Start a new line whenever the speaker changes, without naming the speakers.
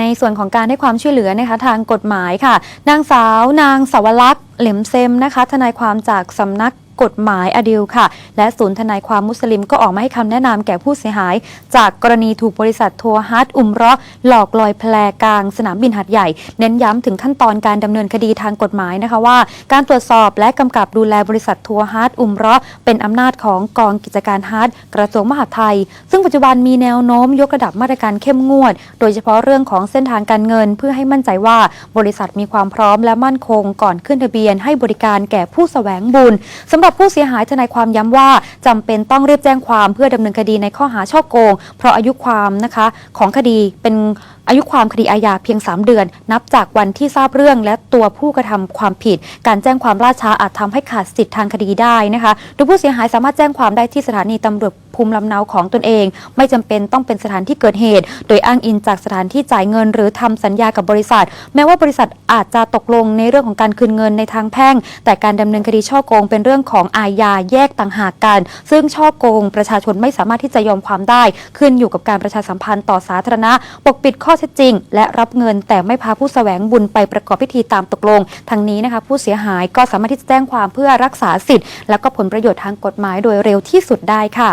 ในส่วนของการให้ความช่วยเหลือนะคะทางกฎหมายค่ะ นางสาวนางสาวลักษณ์เหลมเซมนะคะ ทนายความจากสำนัก กฎหมายอดิลค่ะ และศูนย์ทนายความมุสลิมก็ออกมาให้คำแนะนำแก่ผู้เสียหาย จากกรณีถูกบริษัททัวร์ฮัทอุมเราะหลอกลอยแพลกลางสนามบินหัดใหญ่ เน้นย้ำถึงขั้นตอนการดำเนินคดีทางกฎหมายนะคะว่า การตรวจสอบและกำกับดูแลบริษัททัวร์ฮัทอุมเราะเป็นอำนาจของกองกิจการฮัทกระทรวงมหาดไทย ซึ่งปัจจุบันมีแนวโน้มยกระดับมาตรการเข้มงวด โดยเฉพาะเรื่องของเส้นทางการเงินเพื่อให้มั่นใจว่าบริษัทมีความพร้อมและมั่นคงก่อนขึ้นทะเบียนให้บริการแก่ผู้แสวงบุญสำหรับผู้เสียหายทนายความย้ำว่าจำเป็นต้องรีบแจ้งความเพื่อดำเนินคดีในข้อหาช่อโกง เพราะอายุความนะคะของคดีเป็นอายุความคดีอาญาเพียง 3 เดือน นับจากวันที่ทราบเรื่องและตัวผู้กระทำความผิด การแจ้งความล่าช้าอาจทำให้ขาดสิทธิทางคดีได้นะคะโดยผู้เสียหายสามารถแจ้งความได้ที่สถานีตำรวจ ภูมิลำเนาของตนเอง ไม่จำเป็นต้องเป็นสถานที่เกิดเหตุ โดยอ้างอิงจากสถานที่จ่ายเงิน หรือทำสัญญากับบริษัท แม้ว่าบริษัทอาจจะตกลงในเรื่องของการคืนเงินในทางแพ่ง แต่การดำเนินคดีช่อโกงเป็นเรื่องของอาญาแยกต่างหากกัน ซึ่งช่อโกงประชาชนไม่สามารถที่จะยอมความได้ ขึ้นอยู่กับการประชาสัมพันธ์ต่อสาธารณะ ปกปิดข้อเท็จจริง และรับเงินแต่ไม่พาผู้แสวงบุญไปประกอบพิธีตามตกลงทั้งนี้นะคะผู้เสียหายก็สามารถที่จะแจ้งความเพื่อรักษาสิทธิ์ และก็ผลประโยชน์ทางกฎหมายโดยเร็วที่สุดได้ค่ะ